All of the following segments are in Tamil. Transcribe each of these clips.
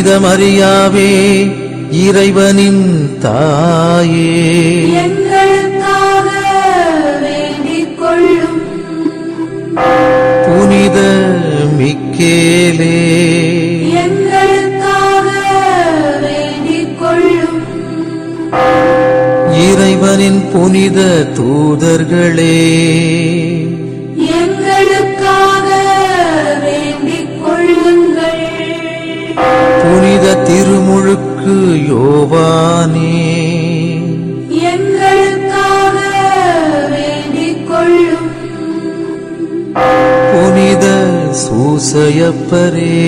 புனித மரியாவே இறைவனின் தாயே. புனித மிக்கேலே இறைவனின் புனித தூதர்களே. திருமுழுக்கு யோவானே. எங்களுக்காக வேண்டிக் கொள்ளும் புனித சூசையப்பரே.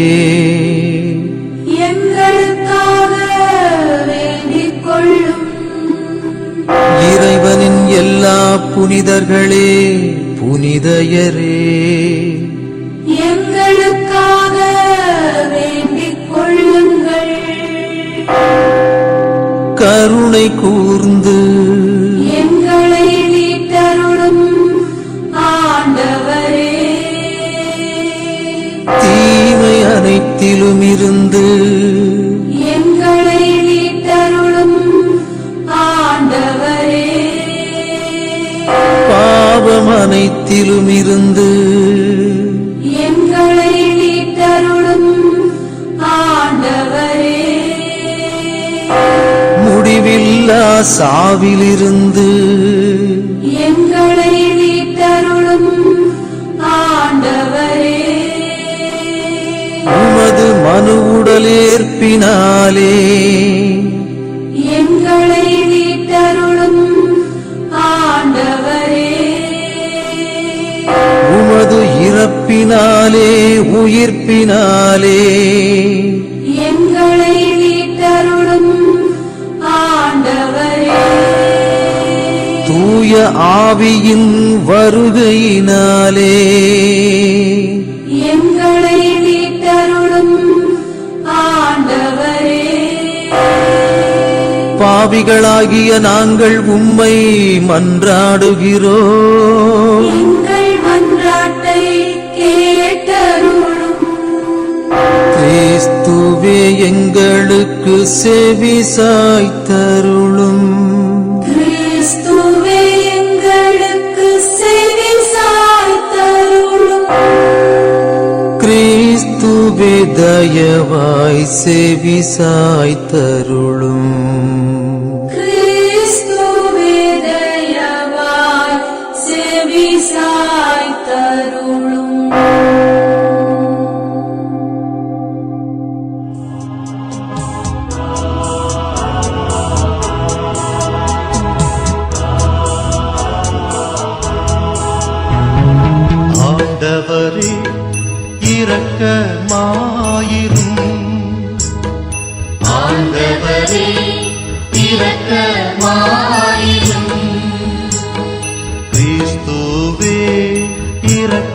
எங்களுக்காக வேண்டிக் கொள்ளும் இறைவனின் எல்லா புனிதர்களே புனிதயரே. கருணை கூர்ந்து எங்களை மீட்டருளும் ஆண்டவரே. தீமை அனைத்திலும் இருந்து எங்களை மீட்டருளும் ஆண்டவரே. பாவம் அனைத்திலும் இருந்து சாவிலிருந்து எங்களை மீட்டருளும் ஆண்டவரே. உமது மனு உடலேற்பினாலே எங்களை மீட்டருளும் ஆண்டவரே. உமது இறப்பினாலே உயிர்ப்பினாலே தூய ஆவியின் வருகையினாலே. எங்களை மீட்டருளும் ஆண்டவரே. பாவிகளாகிய நாங்கள் உம்மை மன்றாடுகிறோம். எங்கள் மன்றாட்டை கேட்டருளும். கிறிஸ்துவே எங்களுக்கு செவி சாய்த்தருளும். சாயவாய் தயவாய் செவி சாய்த்தருளும்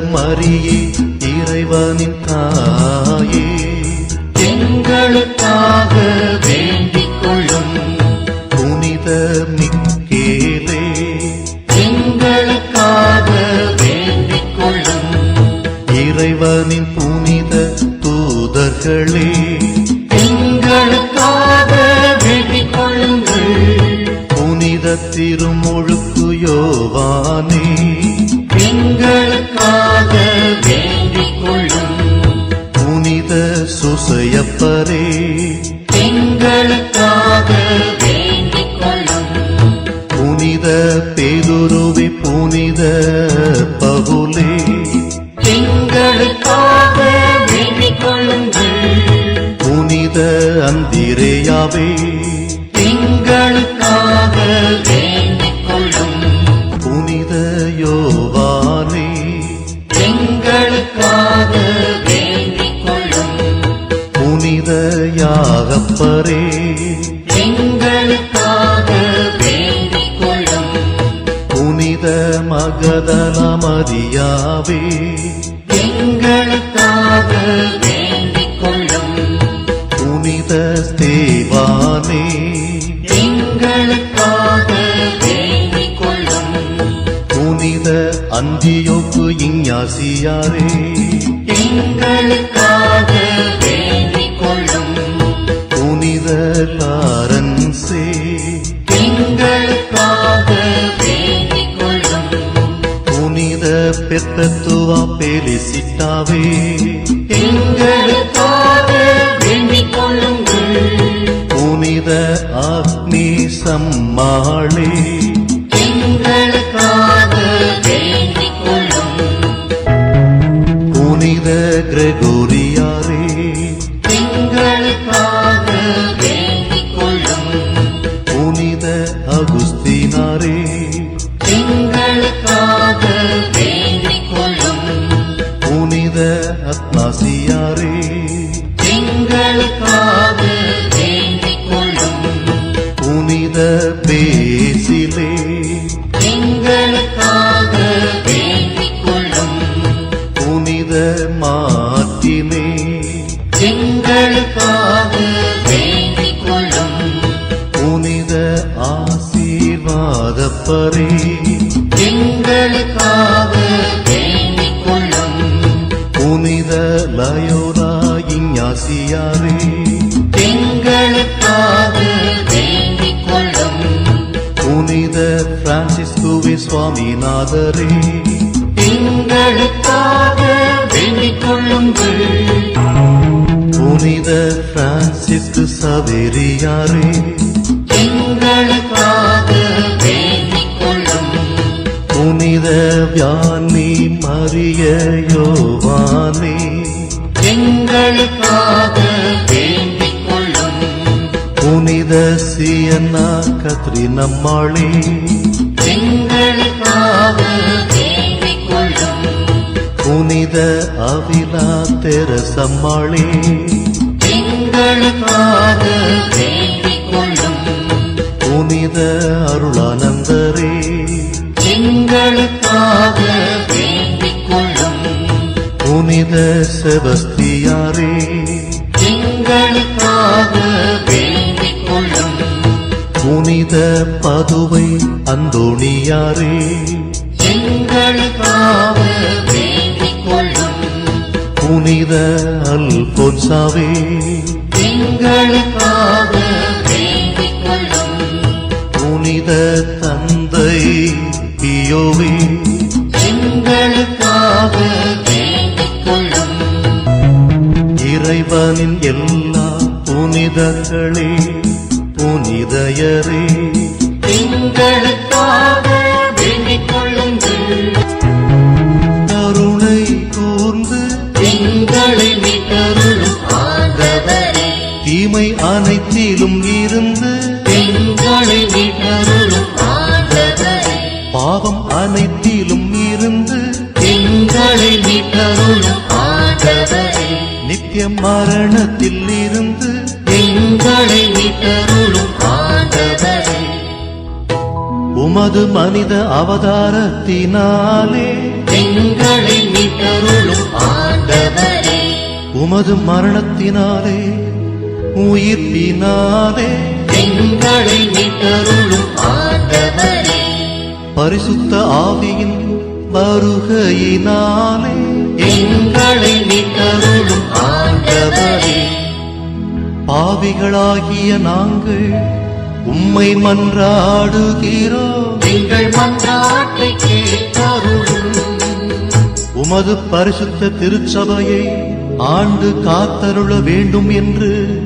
மரியே இறைவனின் தாயே. எங்களுக்காக வேண்டிக் கொள்ளும் புனித மிக்க மரியாவே எங்களுக்காக வேண்டிக் கொள்ளும் புனித ஸ்தேவானே எங்களுக்காக வேண்டிக் கொள்ளும் புனித அந்தியோக்கு இஞ்ஞாசியாரே. எங்களுக்காக வேண்டிக் கொள்ளும் புனித லாரன்சே எங்களுக்காக வேண்டிக் புனித பெத்தத்துவா பேலிசிட்டாவே எங்களுக்காக வேண்டிக் கொள்ளுங்கள். புனித அக்னி சம்மாளே. எங்களுக்காக வேண்டிக் கொள்ளும். புனித லயோதா இஞ்ஞாசியாரே எங்களுக்காக வேண்டிக் கொள்ளும். புனித பிரான்சிஸ்குவே சுவாமிநாதரே. எங்களுக்காக வேண்டிக் கொள்ளுங்கள். புனித பிரான்சிஸ்கு சவேரியாரே. எங்களுக்காக புனித வியானி மரிய யோவானே. எங்களுக்காக வேண்டிக் கொள்ளும் புனித சியன்னா கத்ரினம்மாளே எங்களுக்காக வேண்டிக் கொள்ளும் புனித அவிலா தெரசம்மாளே. எங்களுக்காக வேண்டிக் கொள்ளும் புனித அருளானந்தரே புனித செபஸ்தியாரே. எங்களுக்காக வேண்டிக் கொள்ளும் புனித பதுவை அந்தோணியாரே. எங்களுக்காக வேண்டிக் கொள்ளும் புனித அல்பொன்சாவே. எங்களுக்காக வேண்டிக் கொள்ளும் புனித தந்தை பியோவே. எங்களுக்காக இறைவனின் எல்லா புனிதர்களே புனிதயரே. எங்களுக்காக வேண்டிக் கொள்ளுங்கள் கருணை கூர்ந்து எங்களை மீட்டருளும் ஆண்டவரே. தீமை அனைத்திலும் இருந்து எங்களை மீட்டருளும் ஆண்டவரே. பாவம் அனைத்திலும் இருந்து எங்களை மீட்டருளும் ஆண்டவரே. நித்திய மரணத்தில் இருந்து எங்களை மீட்டருளும் ஆண்டவரே. உமது மனித அவதாரத்தினாலே எங்களை மீட்டருளும் ஆண்டவரே. உமது மரணத்தினாலே உயிர்ப்பினாலே எங்களை மீட்டருளும் ஆண்டவரே. பரிசுத்த ஆவியின் வருகையினாலே எங்களை மீட்டருளும் பாவிகளாகிய நாங்கள் உம்மை மன்றாடுகிறோம். எங்கள் மன்றாட்டை கேட்டருளும். உமது பரிசுத்த திருச்சபையை ஆண்டு காத்தருள வேண்டும் என்று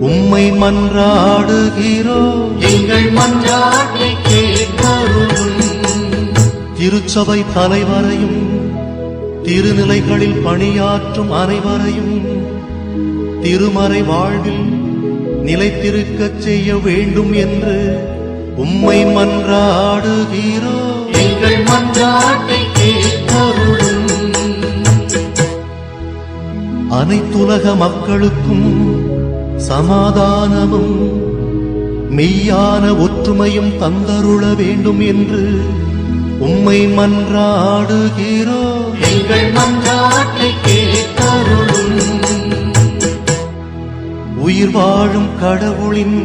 உம்மை மன்றாடுகிறோம். எங்கள் மன்றாட்டை கேட்டருளும். திருச்சபை தலைவரையும் திருநிலைகளில் பணியாற்றும் அனைவரையும் திருமறை வாழ்வில் நிலைத்திருக்கச் செய்ய வேண்டும் என்று உம்மை மன்றாடுகிறோம் எங்கள் மன்றாட்டை கேட்டருளும் அனைத்துலக மக்களுக்கும் சமாதானமும் மெய்யான ஒற்றுமையும் தந்தருள வேண்டும் என்று உம்மை மன்றாடுகிறோம் எங்கள் மன்றாட்டை கேட்டருளும் உயிர் வாழும் கடவுளின்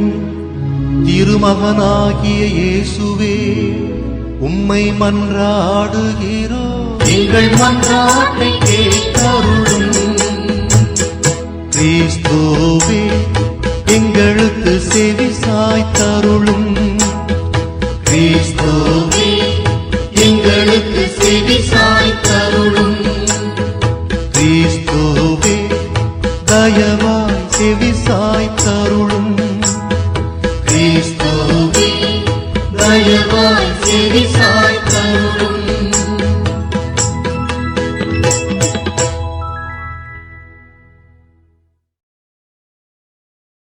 திருமகனாகிய இயேசுவே உம்மை மன்றாடுகிறோம் எங்கள் மன்றாட்டை கேட்டருளும். கிறிஸ்துவே எங்களுக்கு செவி சாய்த்தருளும். கிறிஸ்துவே எங்களுக்கு செவி சாய்த்தருளும். கிறிஸ்துவே தயவாய் செவி சாய்த்தரும்